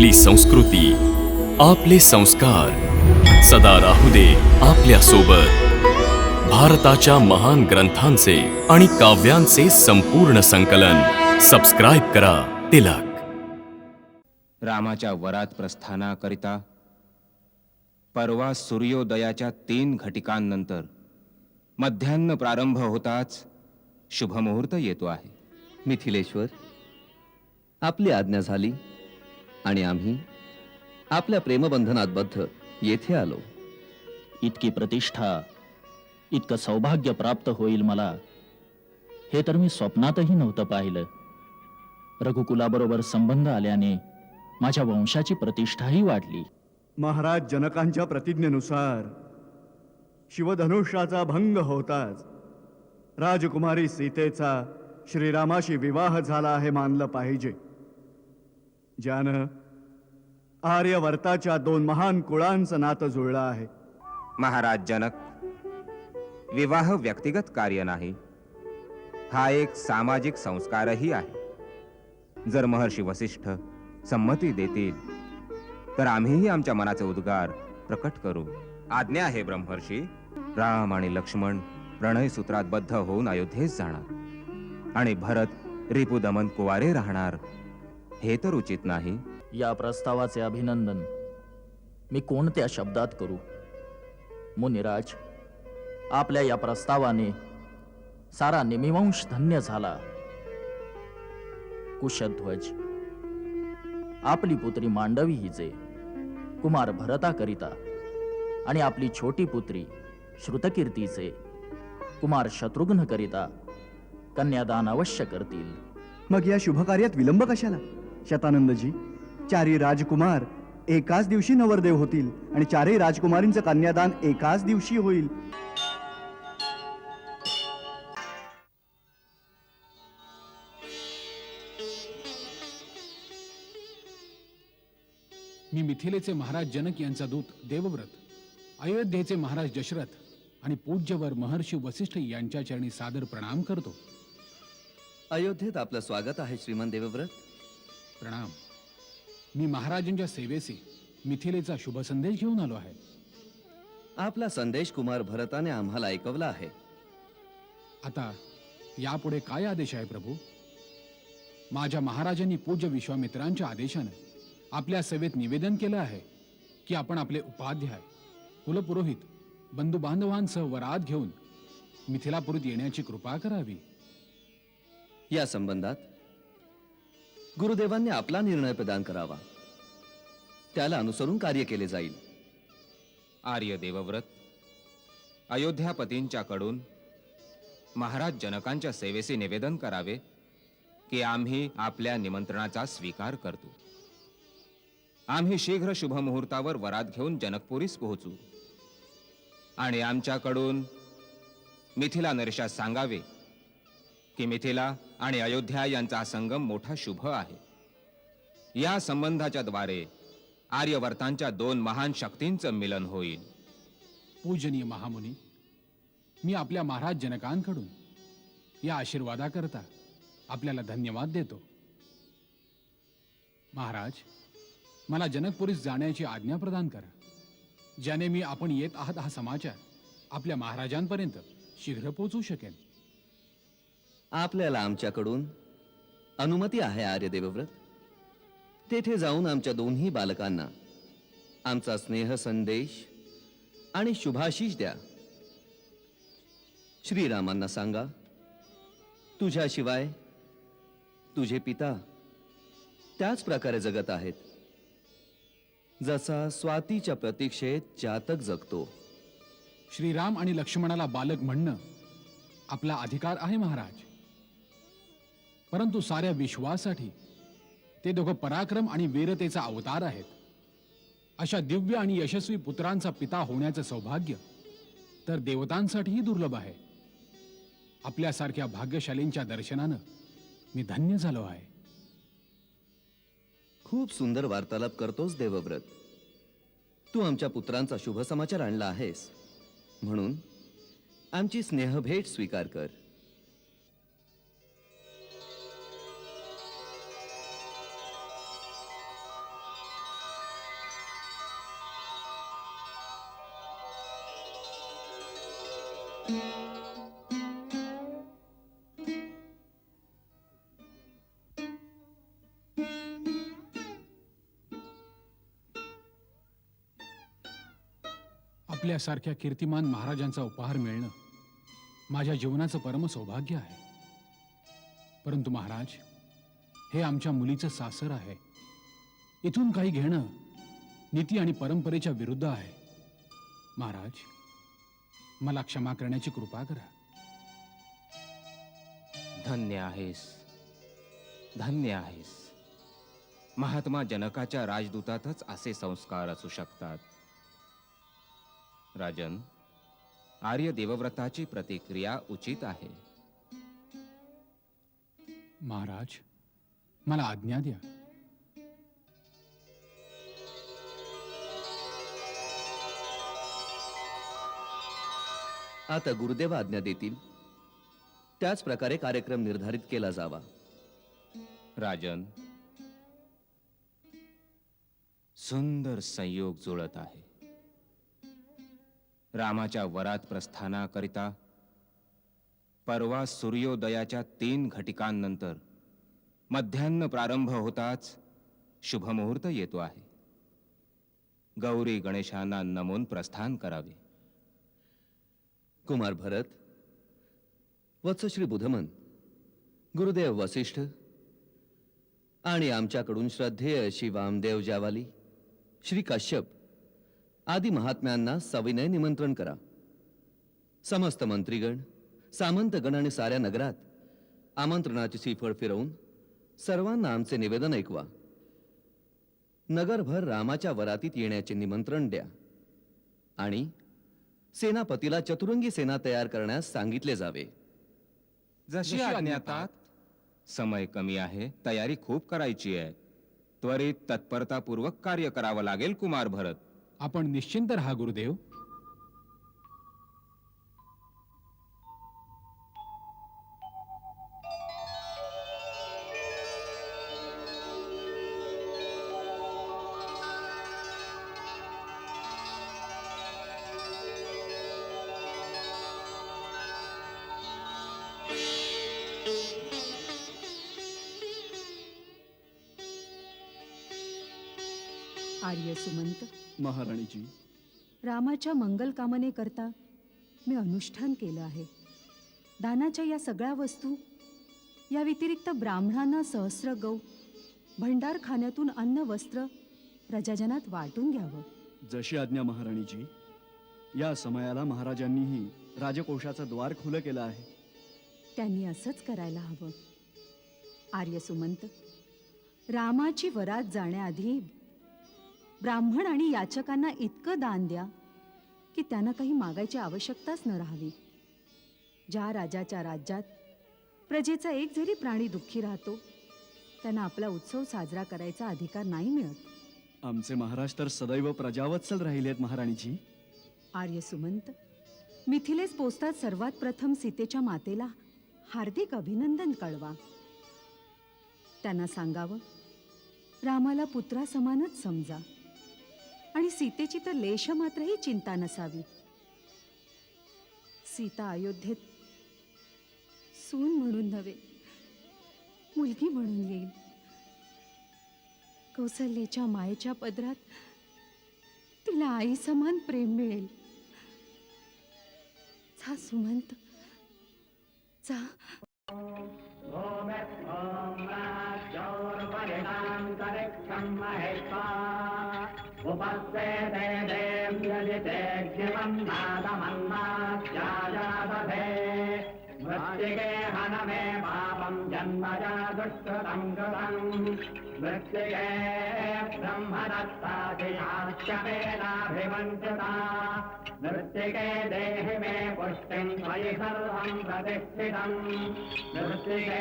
आपली संस्कृती आपले संस्कार. सदा राहू दे आपल्यासोबत भारताच्या महान ग्रंथांचे आणि काव्यांचे संपूर्ण संकलन. सबस्क्राईब करा तिलक. रामाच्या वरात प्रस्थानाकरिता परवा सूर्योदयाच्या तीन घटिकांनंतर मध्यान्ह प्रारंभ होताच शुभमुहूर्त येतो आहे. मिथिलेश्वर आपली आज्ञा झाली. आणि आम्ही आपल्या प्रेमबंधनात बद्ध येथे आलो. इतकी प्रतिष्ठा इतकं सौभाग्य प्राप्त होईल मला हे तर मी स्वप्नातही नव्हतं पाहिलं. रघुकुलाबरोबर संबंध आल्याने माझ्या वंशाची प्रतिष्ठाही वाढली. महाराज जनकांच्या प्रतिज्ञेनुसार शिवधनुष्याचा भंग होताच राजकुमारी सीतेचा श्रीरामाशी विवाह झाला आहे मानलं पाहिजे. ज्यानं आर्यवर्ताच्या दोन महान कुळांचं नातं जुळलं आहे. महाराज जनक विवाह व्यक्तिगत कार्य नाही. हा एक सामाजिक संस्कारही आहे. जर महर्षी वसिष्ठ संमती देतील तर आम्हीही आमच्या मनाचे उद्गार प्रकट करू. आज्ञा आहे ब्रह्मर्षी राम आणि लक्ष्मण प्रणय सूत्रात बद्ध होऊन अयोध्येस जाणार. आणि भरत रिपुदमन कुवारे राहणार. हे तर उचित नाही. या प्रस्तावाचे अभिनंदन. मी कोणत्या शब्दात करू? मुनिराज आपल्या या प्रस्तावाने सारा निमिवंश धन्य झाला. कुशध्वज आपली पुत्री मांडवी हिचे कुमार भरताकरिता आणि आपली छोटी पुत्री श्रुतकीर्तीचे कुमार शत्रुघ्न करिता कन्यादान अवश्य करतील. मग या शुभकार्यात विलंब कशाला? शतानंदजी. चारी राजकुमार एकाच दिवशी नवरदेव होतील आणि चारही राजकुमारींचं कन्यादान एकाच दिवशी होईल. मी मिथिलेचे महाराज जनक यांचा दूत देवव्रत. अयोध्येचे महाराज दशरथ आणि पूज्यवर महर्षी वसिष्ठ यांच्या चरणी सादर प्रणाम करतो. अयोध्येत आपलं स्वागत आहे श्रीमान देवव्रत. प्रणाम. मी महाराजांच्या सेवेचे मिथिलेचा शुभ संदेश घेऊन आलो आहे. आपला संदेश कुमार भरताने आम्हाला ऐकवला आहे. आता यापुढे काय आदेश आहे प्रभू? माझ्या महाराजांनी पूज्य विश्वामित्रांच्या आदेशानं आपल्या सेवेत निवेदन केलं आहे की आपण आपले उपाध्याय कुलपुरोहित बंधू बांधवांसह वरात घेऊन मिथिलापुरीत येण्याची कृपा करावी. या संबंधात गुरुदेवांनी आपला निर्णय प्रदान करावा. त्याला अनुसरून कार्य केले जाईल. आर्य देवव्रत अयोध्यापतींच्याकडून महाराज जनकांच्या सेवेचे निवेदन करावे की आम्ही आपल्या निमंत्रणाचा स्वीकार करतो. आम्ही शीघ्र शुभमुहूर्तावर वरात घेऊन जनकपुरीस पोहोचू. आणि आमच्याकडून मिथिला नरेशास सांगावे की मिथिला आणि अयोध्या यांचा संगम मोठा शुभ आहे. या संबंधाच्या द्वारे आर्यवर्तांच्या दोन महान शक्तींचं मिलन होईल. पूजनीय महामुनी मी आपल्या महाराज जनकांकडून या आशीर्वादाकरता आपल्याला धन्यवाद देतो. महाराज मला जनकपुरीस जाण्याची आज्ञा प्रदान करा ज्याने मी आपण येत आहात हा समाचार आपल्या महाराजांपर्यंत शीघ्र पोहोचू शकेन. आपल्याला आमच्याकडून अनुमती आहे आर्य देवव्रत. तेथे जाऊन आमच्या दोन्ही बालकांना आमचा स्नेह संदेश आणि शुभाशीष द्या. श्रीरामांना सांगा तुझ्याशिवाय तुझे पिता त्याच प्रकारे जगत आहेत जसा स्वातीच्या प्रतीक्षेत जातक जगतो. श्रीराम आणि लक्ष्मणाला बालक म्हणणं आपला अधिकार आहे महाराज. परंतु साऱ्या विश्वासाठी ते दोघं पराक्रम आणि वीरतेचा अवतार आहेत. अशा दिव्य आणि यशस्वी पुत्रांचा पिता होण्याचं सौभाग्य तर देवतांसाठीही दुर्लभ आहे. आपल्यासारख्या भाग्यशालींच्या दर्शनानं मी धन्य झालो आहे. खूप सुंदर वार्तालाप करतोस देवव्रत. तू आमच्या पुत्रांचा शुभ समाचार आणला आहेस. म्हणून आमची स्नेहभेट स्वीकार कर. आपल्यासारख्या कीर्तिमान महाराजांचा उपहार मिळणं माझ्या जीवनाचं परम सौभाग्य आहे. परंतु महाराज हे आमच्या मुलीचं सासर आहे. इथून काही घेणं नीती आणि परंपरेच्या विरुद्ध आहे. महाराज मला क्षमा करण्याची कृपा करा. धन्य आहेस. धन्य आहेस. महात्मा जनकाच्या राजदूतातच असे संस्कार असू शकतात. राजन आर्य देवव्रताची प्रतिक्रिया उचित आहे. महाराज मला आज्ञा द्या. आता गुरुदेव आज्ञा देतील. त्याच प्रकारे कार्यक्रम निर्धारित केला जावा. राजन सुंदर संयोग जुळत आहे. रामाच्या वरात प्रस्थानाकरिता परवा सूर्योदयाच्या तीन घटिकांनंतर मध्यान्न प्रारंभ होताच शुभमुहूर्त येतो आहे. गौरी गणेशांना नमून प्रस्थान करावे. कुमार भरत वत्सश्री बुधमन गुरुदेव वसिष्ठ आणि आमच्याकडून श्रद्धेय अशी वामदेव जावाली श्री कश्यप आदी महात्म्यांना सविनय निमंत्रण करा. समस्त मंत्रीगण सामंतगण आणि साऱ्या नगरात आमंत्रणाची सीफळ फिरवून सर्वांना आमचे निवेदन ऐकवा. नगरभर रामाच्या वरातीत येण्याचे निमंत्रण द्या आणि सेनापतीला चतुरंगी सेना तयार करण्यास सांगितले जावे. जशी आज्ञातात समय कमी आहे तयारी खूप करायची आहे. त्वरित तत्परतापूर्वक कार्य करावं लागेल कुमार भरत आपण निश्चिंत राहा गुरुदेव. आर्य सुमंत महाराणीजी. रामाच्या मंगल कामनेकरता मी अनुष्ठान केलं आहे. दानाच्या या सगळ्या वस्तू या व्यतिरिक्त ब्राह्मणांना सहस्र गौ भंडारखान्यातून अन्न वस्त्र प्रजाजनात वाटून घ्यावं. जशी आज्ञा महाराणीजी या समयाला महाराजांनीही राजकोषाचं द्वार खुलं केलं आहे. त्यांनी असंच करायला हवं. आर्य सुमंत रामाची वरात जाण्याआधी ब्राह्मण आणि याचकांना इतकं दान द्या की त्यांना काही मागायची आवश्यकताच न राहावी. ज्या राजाच्या राज्यात प्रजेचा एक जरी प्राणी दुःखी राहतो त्यांना आपला उत्सव साजरा करायचा अधिकार नाही मिळत. आमचे महाराज तर सदैव प्रजावत्सल राहिलेत महाराणीजी. आर्य सुमंत मिथिलेस पोचतात सर्वात प्रथम सीतेच्या मातेला हार्दिक अभिनंदन कळवा. त्यांना सांगावं रामाला पुत्रासमानच समजा. आणि सीतेची तर लेश मात्रही चिंता नसावी. सीता अयोध्येत सून म्हणून नव्हे मुलगी म्हणून येईल. कौसल्याच्या मायेच्या पदरात तिला आई समान प्रेम मिळेल. जा सुमंत जा. मृत्तिके हनमे पापम् जन्मजा दुष्कृतम् कृतम् मृत्तिके ब्रह्मदत्तादियाश्यमेनाभिवञ्चिता मृत्तिके देहि मे पुष्टिम् त्वयि सर्वम् प्रतिष्ठितम् मृत्तिके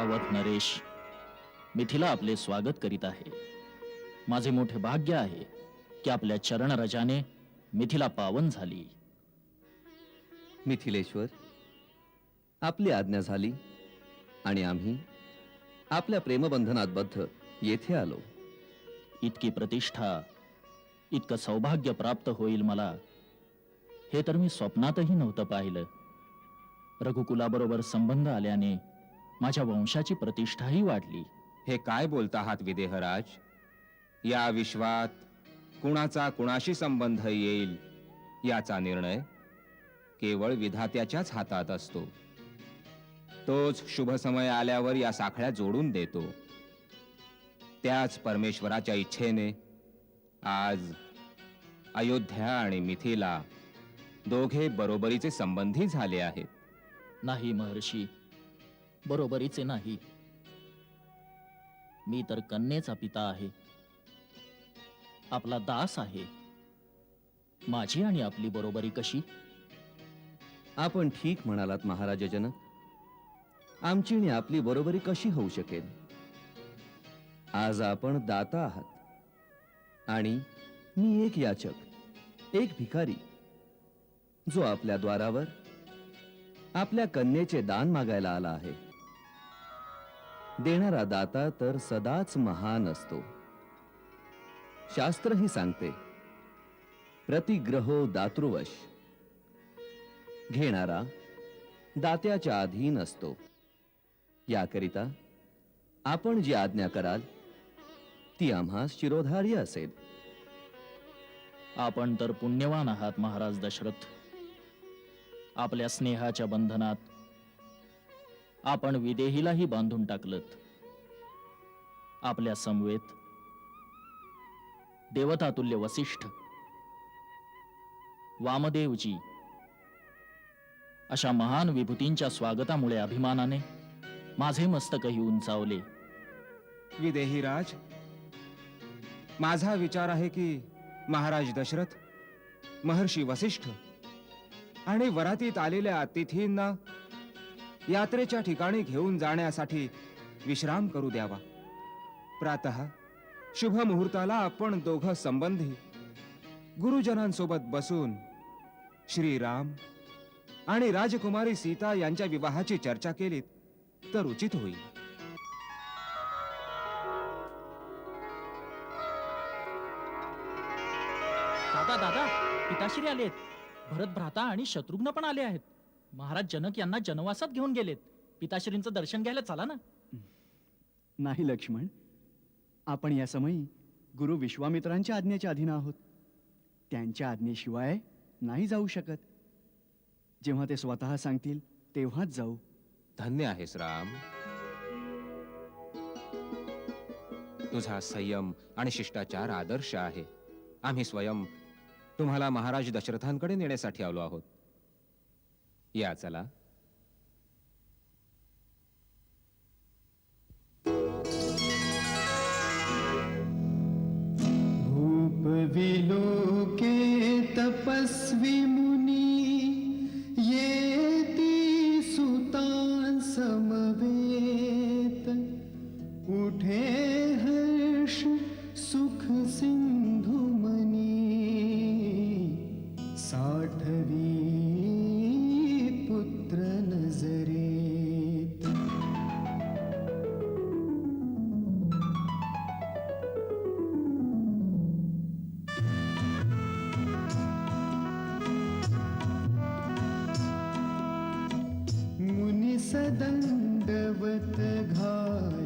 अवध नरेश मिथिला आपले स्वागत करीत आहे. माझे मोठे भाग्य आहे की आपल्या चरणरजाने मिथिला पावन झाली. मिथिलेश्वर आपली आज्ञा झाली आणि आम्ही आपल्या प्रेमबंधनात बद्ध येथे आलो. इतकी प्रतिष्ठा इतकं सौभाग्य प्राप्त होईल मला हे तर मी स्वप्नातही नव्हतं पाहिलं. रघुकुलाबरोबर संबंध आल्याने माझ्या वंशाची प्रतिष्ठाही वाढली. हे काय बोलता आहात विदेहराज? या विश्वात कुणाचा कुणाशी संबंध येईल याचा निर्णय केवळ विधात्याच्याच हातात असतो. तोच शुभ समय आल्यावर या साखळ्या जोडून देतो. त्याच परमेश्वराच्या इच्छेने आज अयोध्या आणि मिथिला दोघे बरोबरीचे संबंधी झाले आहेत. नाही महर्षी बरोबरीचे नाही. मी तर कन्येचा पिता आहे. आपला दास आहे. माझी आणि आपली बरोबरी कशी? आपण ठीक म्हणालात महाराजजन. आमची आणि आपली बरोबरी कशी होऊ शकेल? आज आपण दाता आहात. आणि मी एक याचक एक भिकारी जो आपल्या द्वारावर आपल्या कन्येचे दान मागायला आला आहे. देणारा दाता तर सदाच महान असतो. शास्त्रही सांगते प्रतिग्रहो दातृवश. घेणारा दात्याच्या अधीन असतो. याकरिता आपण जी आज्ञा कराल ती आम्हा शिरोधार्य असेल. आपण तर पुण्यवान आहात महाराज दशरथ. आपल्या स्नेहाच्या बंधनात आपण विदेहीलाही बांधून टाकलत. आपल्या समवेत देवतातुल्य वसिष्ठ वामदेवजी अशा महान विभूतींच्या स्वागतामुळे अभिमानाने माझे मस्तकही उंचावले. विदेहीराज माझा विचार आहे की महाराज दशरथ महर्षी वसिष्ठ आणि वरातीत आलेल्या अतिथींना यात्रेच्या ठिकाणी घेऊन जाण्यासाठी विश्राम करू द्यावा. प्रातः शुभ मुहूर्ताला आपण दोघं संबंधी गुरुजनांसोबत बसून श्रीराम आणि राजकुमारी सीता यांच्या विवाहाची चर्चा केलीत तर उचित होईल. दादा दादा पिताश्री आलेत. भरत भ्राता आणि शत्रुघ्न पण आले आहेत. महाराज जनक यांना जनवासात घेऊन गेलेत. पिताश्रींचं दर्शन घ्यायला चला ना. नाही लक्ष्मण. आपण या समयी गुरु विश्वामित्रांच्या आज्ञेच्या अधीन आहोत. त्यांच्या आज्ञेशिवाय नाही जाऊ शकत. जेव्हा ते स्वतः सांगतील तेव्हाच जाऊ. धन्य आहेस राम. तुझा संयम आणि शिष्टाचार आदर्श आहे. आम्ही स्वयं तुम्हाला महाराज दशरथांकडे नेण्यासाठी आलो आहोत. या चला. भूपविलोके तपस्वी घर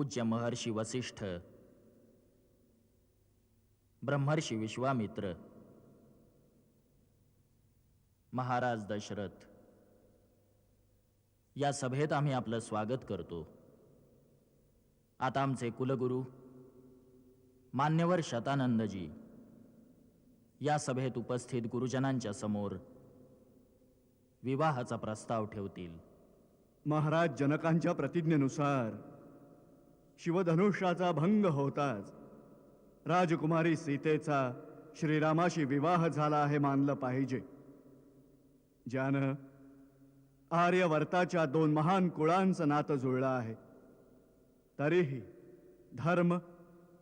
पूज्य महर्षी वसिष्ठ। ब्रह्मर्षी विश्वामित्र। महाराज दशरथ। या सभेत आम्ही आपलं स्वागत करतो। आता आमचे कुलगुरू मान्यवर शतानंदजी या सभेत उपस्थित गुरुजनांच्या समोर विवाहाचा प्रस्ताव ठेवतील। महाराज जनकांच्या प्रतिज्ञेनुसार शिवधनुष्याचा भंग होताच. राजकुमारी सीतेचा श्रीरामाशी विवाह झाला आहे मानलं पाहिजे. ज्यानं आर्यवर्ताच्या दोन महान कुळांचं नातं जुळलं आहे. तरीही धर्म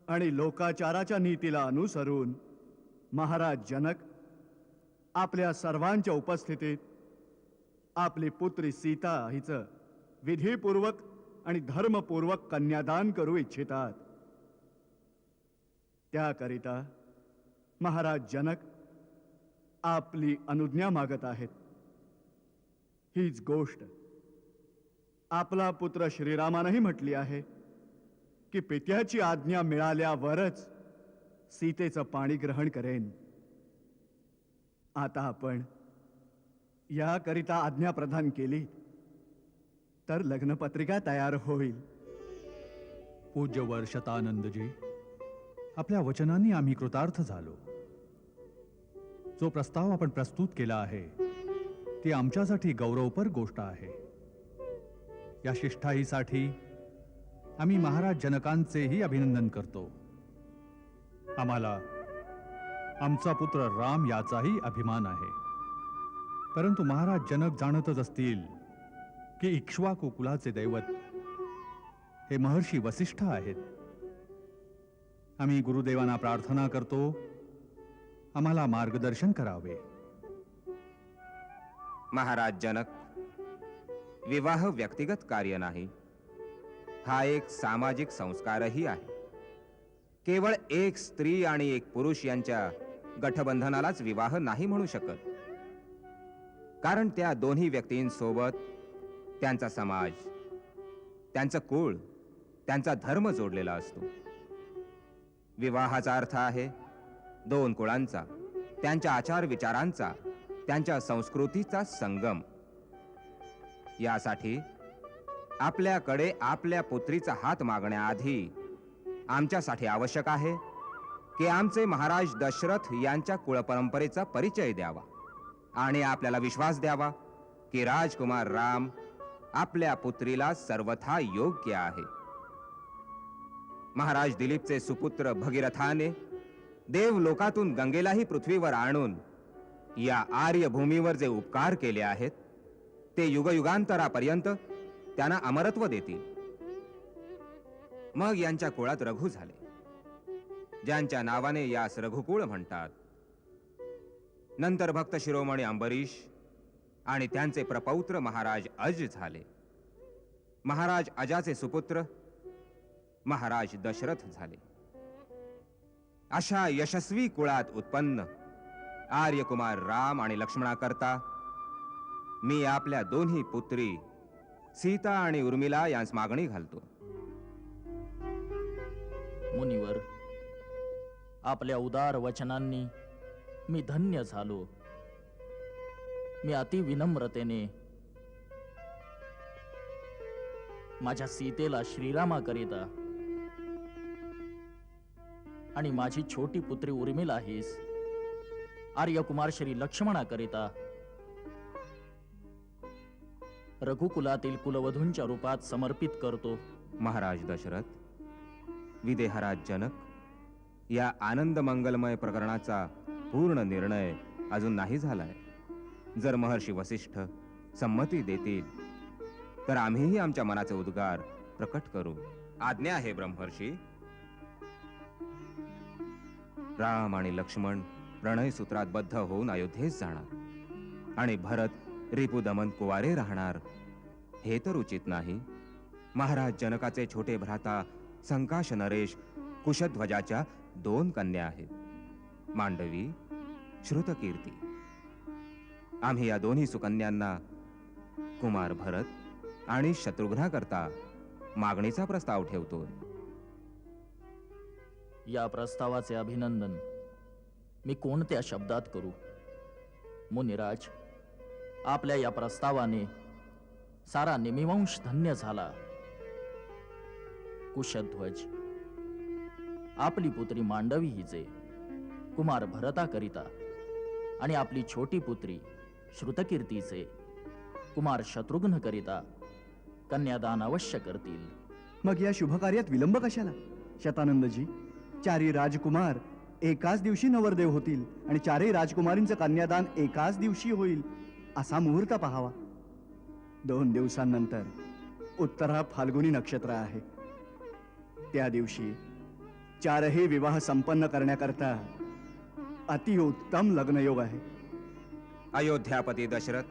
आणि लोकाचाराच्या नीतीला अनुसरून महाराज जनक आपल्या सर्वांच्या उपस्थितीत आपली पुत्री सीता हिचं विधीपूर्वक आणि धर्मपूर्वक कन्यादान करू इच्छितात. त्याकरिता महाराज जनक आपली अनुज्ञा मागत आहेत. हीच गोष्ट आपला पुत्र श्रीरामानंही म्हटली आहे की पित्याची आज्ञा मिळाल्यावरच सीतेचं पाणी ग्रहण करेन. आता आपण याकरिता आज्ञा प्रदान केली. तर लग्नपत्रिका तयार होईल. पूज्यवर शतानंदजी आपल्या वचनांनी आम्ही कृतार्थ झालो. जो प्रस्ताव आपण प्रस्तुत केला आहे ती आमच्यासाठी गौरवपर गोष्ट आहे. या शिष्ठाईसाठी आम्ही महाराज जनकांचेही अभिनंदन करतो. आम्हाला आमचा पुत्र राम याचाही अभिमान आहे. परंतु महाराज जनक जाणतच असतील की इक्ष्वाकू कुलाचे दैवत हे महर्षी वसिष्ठ आहेत. आम्ही गुरुदेवांना प्रार्थना करतो. आम्हाला मार्गदर्शन करावे. महाराज जनक विवाह व्यक्तिगत कार्य नाही. हा एक सामाजिक संस्कारही आहे. केवळ एक स्त्री आणि एक पुरुष यांच्या गठबंधनालाच विवाह नाही म्हणू शकत. कारण त्या दोन्ही व्यक्तींसोबत त्यांचा समाज त्यांचं कुळ त्यांचा धर्म जोडलेला असतो. विवाहाचा अर्थ आहे दोन कुळांचा त्यांच्या आचार विचारांचा त्यांच्या संस्कृतीचा संगम. यासाठी आपल्याकडे आपल्या पुत्रीचा हात मागण्याआधी आमच्यासाठी आवश्यक आहे की आमचे महाराज दशरथ यांच्या कुळपरंपरेचा परिचय द्यावा आणि आपल्याला विश्वास द्यावा की राजकुमार राम आपल्या पुत्रीला सर्वथा योग्य आहे. महाराज दिलीपचे सुपुत्र भगीरथाने देव लोकातून गंगेलाही पृथ्वीवर आणून या आर्यभूमीवर जे उपकार केले आहेत ते युगयुगांतरापर्यंत त्यांना अमरत्व देतील. मग यांच्या कुळात रघु झाले. ज्यांच्या नावाने यास रघुकुळ म्हणतात. नंतर भक्त शिरोमणी अंबरीश आणि त्यांचे प्रपौत्र महाराज अज झाले. महाराज अजाचे सुपुत्र महाराज दशरथ झाले. अशा यशस्वी कुळात उत्पन्न आर्यकुमार राम आणि लक्ष्मणाकरता मी आपल्या दोन्ही पुत्री सीता आणि उर्मिला यांस मागणी घालतो. मुनिवर आपल्या उदार वचनांनी मी धन्य झालो. मी अति विनम्रतेने माझ्या सीतेला श्रीरामाकरिता आणि माझी छोटी पुत्री उर्मिला आहेस आर्यकुमार श्री लक्ष्मणाकरिता रघुकुलातील कुलवधूंच्या रूपात समर्पित करतो. महाराज दशरथ विदेहराज जनक या आनंद मंगलमय प्रकरणाचा पूर्ण निर्णय अजून नाही झालाय. जर महर्षी वसिष्ठ संमती देतील तर आम्हीही आमच्या मनाचे उद्गार प्रकट करू. आज्ञा आहे ब्रह्मर्षी. राम आणि लक्ष्मण प्रणय सूत्रात बद्ध होऊन अयोध्येस जाणार. आणि भरत रिपुदमन कुवारे राहणार. हे तर उचित नाही. महाराज जनकाचे छोटे भ्राता संकाश नरेश कुशध्वजाच्या दोन कन्या आहेत. मांडवी श्रुतकीर्ती. आम्ही या दोन्ही सुकन्यांना कुमार भरत आणि शत्रुघ्नाकरता मागणीचा प्रस्ताव ठेवतो. या प्रस्तावाचे अभिनंदन मी कोणत्या शब्दात करू? मुनिराज आपल्या या प्रस्तावाने सारा निमिवंश धन्य झाला. कुशध्वज आपली पुत्री मांडवी हिचे कुमार भरताकरिता आणि आपली छोटी पुत्री श्रुतकीर्तीचे. कुमार शत्रुघ्न करिता कन्यादान अवश्य करतील. मग या शुभ कार्यात विलंब कशाला? शतानंदजी चारी राजकुमार एकाच दिवशी नवरदेव होतील आणि चारही राजकुमारींचं कन्यादान एकाच दिवशी होईल असा मुहूर्त पहावा. दोन दिवसांनंतर उत्तरा फाल्गुनी नक्षत्र आहे. त्या दिवशी चारही विवाह संपन्न करण्याकरता अतिउत्तम लग्नयोग आहे. अयोध्यापती दशरथ.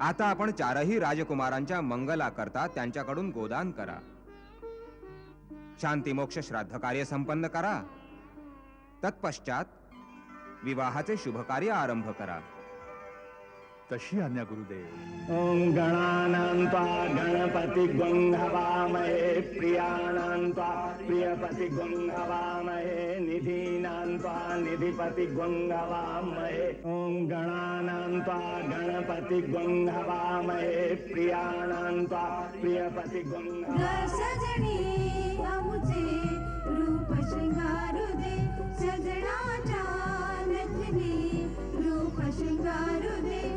आता आपण चारही राजकुमारांच्या मंगलाकरता त्यांच्याकडून गोदान करा. शांतिमोक्ष श्राद्ध कार्य संपन्न करा. तत्पश्चात विवाहाचे शुभकार्य आरंभ करा. तशी आज्ञा गुरुदेव. ॐ गणानां त्वा गणपति हवामहे प्रियाणां त्वा प्रियपति हवामहे निधीनां त्वा निधिपति हवामहे ॐ गणानां त्वा गणपति हवामहे प्रियाणां त्वा प्रियपति सजनी आमुचे रूप शृंगारू दे सजनाच्या रूप शृंगारू दे